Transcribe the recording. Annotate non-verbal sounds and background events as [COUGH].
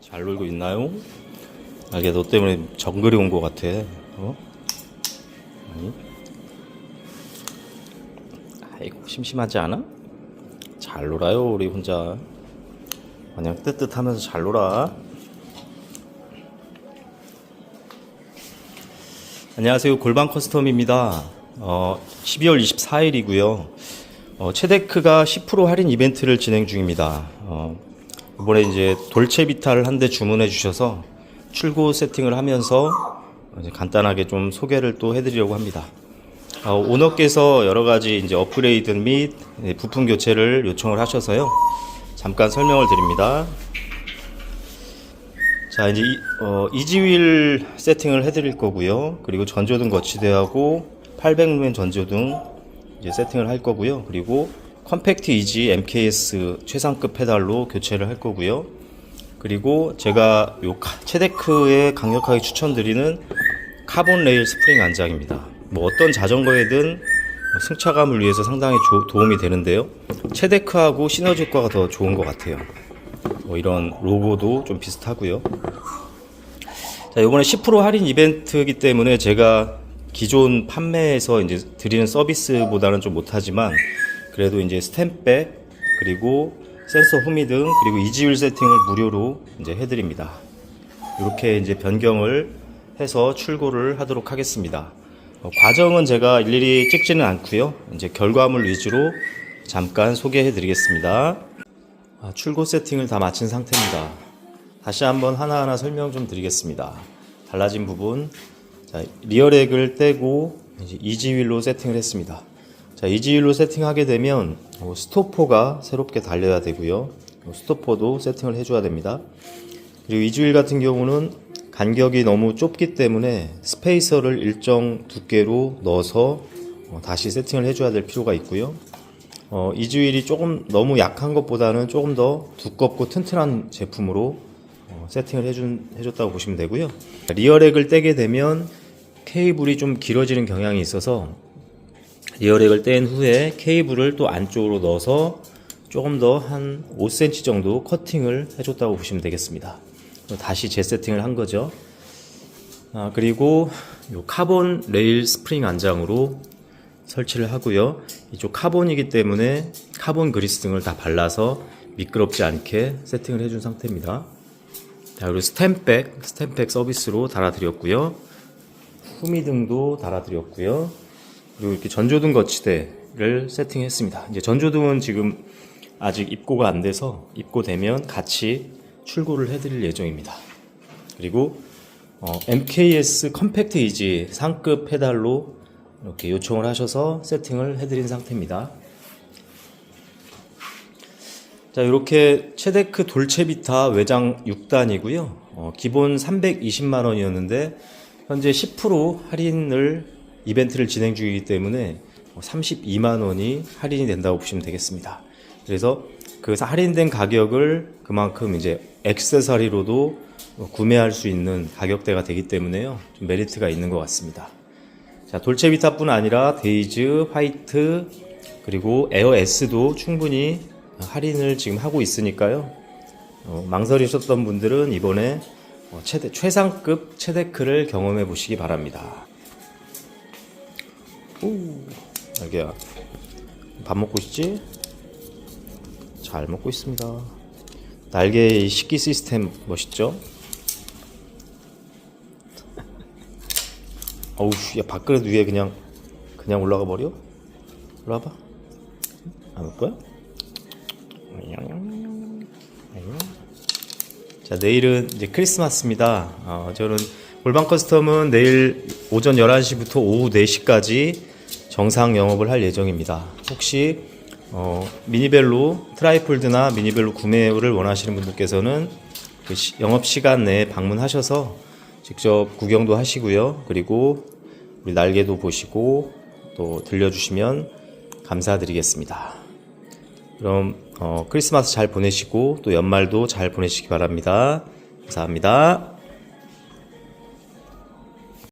잘 놀고 있나요? 아, 이게 너 때문에 정글이 온 것 같아. 어? 아니? 아이고, 심심하지 않아? 잘 놀아요, 우리 혼자. 그냥 뜨뜻 하면서 잘 놀아. 안녕하세요. 골반 커스텀입니다. 어, 12월 24일이고요. 어, 체데크가 10% 할인 이벤트를 진행 중입니다. 어, 이번에 이제 돌체비타를 한 대 주문해 주셔서 출고 세팅을 하면서 간단하게 좀 소개를 또 해드리려고 합니다. 어, 오너께서 여러 가지 이제 업그레이드 및 예, 부품 교체를 요청을 하셔서요. 잠깐 설명을 드립니다. 자 이제 이, 어, 이지윌 세팅을 해드릴 거고요. 그리고 전조등 거치대하고 800루멘 전조등 이제 세팅을 할 거고요. 그리고 컴팩트 이지 MKS 최상급 페달로 교체를 할 거고요. 그리고 제가 요 카- 체데크에 강력하게 추천드리는 카본 레일 스프링 안장입니다. 뭐 어떤 자전거에든 승차감을 위해서 상당히 조- 도움이 되는데요. 체데크하고 시너지 효과가 더 좋은 것 같아요. 뭐 이런 로고도 좀 비슷하고요. 자, 이번에 10% 할인 이벤트이기 때문에 제가 기존 판매에서 이제 드리는 서비스보다는 좀 못하지만 그래도 이제 스탬백 그리고 센서 후미 등 그리고 이지율 세팅을 무료로 이제 해드립니다. 이렇게 이제 변경을 해서 출고를 하도록 하겠습니다. 어, 과정은 제가 일일이 찍지는 않고요. 이제 결과물 위주로 잠깐 소개해 드리겠습니다. 아, 출고 세팅을 다 마친 상태입니다. 다시 한번 하나하나 설명 좀 드리겠습니다. 달라진 부분, 자, 리어렉을 떼고 이제 이지윌로 세팅을 했습니다. 자, 이지윌로 세팅하게 되면 어, 스토퍼가 새롭게 달려야 되고요. 어, 스토퍼도 세팅을 해줘야 됩니다. 그리고 이주일 같은 경우는 간격이 너무 좁기 때문에 스페이서를 일정 두께로 넣어서 어, 다시 세팅을 해줘야 될 필요가 있고요. 어, 이주일이 조금 너무 약한 것보다는 조금 더 두껍고 튼튼한 제품으로 어, 세팅을 해준, 해줬다고 보시면 되고요. 리어렉을 떼게 되면 케이블이 좀 길어지는 경향이 있어서 리어렉을 뗀 후에 케이블을 또 안쪽으로 넣어서 조금 더 한 5cm 정도 커팅을 해줬다고 보시면 되겠습니다. 다시 재세팅을 한 거죠. 아, 그리고 요 카본 레일 스프링 안장으로 설치를 하고요. 이쪽 카본이기 때문에 카본 그리스 등을 다 발라서 미끄럽지 않게 세팅을 해준 상태입니다. 자, 그리고 스탬백, 스탬백 서비스로 달아드렸고요. 후미등도 달아드렸고요. 그리고 이렇게 전조등 거치대를 세팅했습니다. 이제 전조등은 지금 아직 입고가 안 돼서 입고되면 같이 출고를 해드릴 예정입니다. 그리고 어, MKS 컴팩트 이지 상급 페달로 이렇게 요청을 하셔서 세팅을 해드린 상태입니다. 자, 이렇게 체데크 돌체비타 외장 6단이고요. 어, 기본 320만 원이었는데 현재 10% 할인을 이벤트를 진행 중이기 때문에 32만 원이 할인이 된다고 보시면 되겠습니다. 그래서 그 할인된 가격을 그만큼 이제 액세서리로도 구매할 수 있는 가격대가 되기 때문에요. 좀 메리트가 있는 것 같습니다. 자, 돌체비타뿐 아니라 데이즈, 화이트, 그리고 에어 S도 충분히 할인을 지금 하고 있으니까요. 어, 망설이셨던 분들은 이번에 어, 최대, 최상급 체데크를 경험해 보시기 바랍니다. 오, 여기야. 밥 먹고 있지? 잘 먹고 있습니다. 날개의 식기 시스템 멋있죠? [LAUGHS] 어우, 야, 밥그릇 위에 그냥, 그냥 올라가 버려? 올라와봐. 안올 거야? 자, 내일은 이제 크리스마스입니다. 어, 저는 골반 커스텀은 내일 오전 11시부터 오후 4시까지 정상 영업을 할 예정입니다. 혹시 어, 미니벨로 트라이폴드나 미니벨로 구매를 원하시는 분들께서는 그 시- 영업 시간 내에 방문하셔서 직접 구경도 하시고요. 그리고 우리 날개도 보시고 또 들려주시면 감사드리겠습니다. 그럼 어, 크리스마스 잘 보내시고 또 연말도 잘 보내시기 바랍니다. 감사합니다.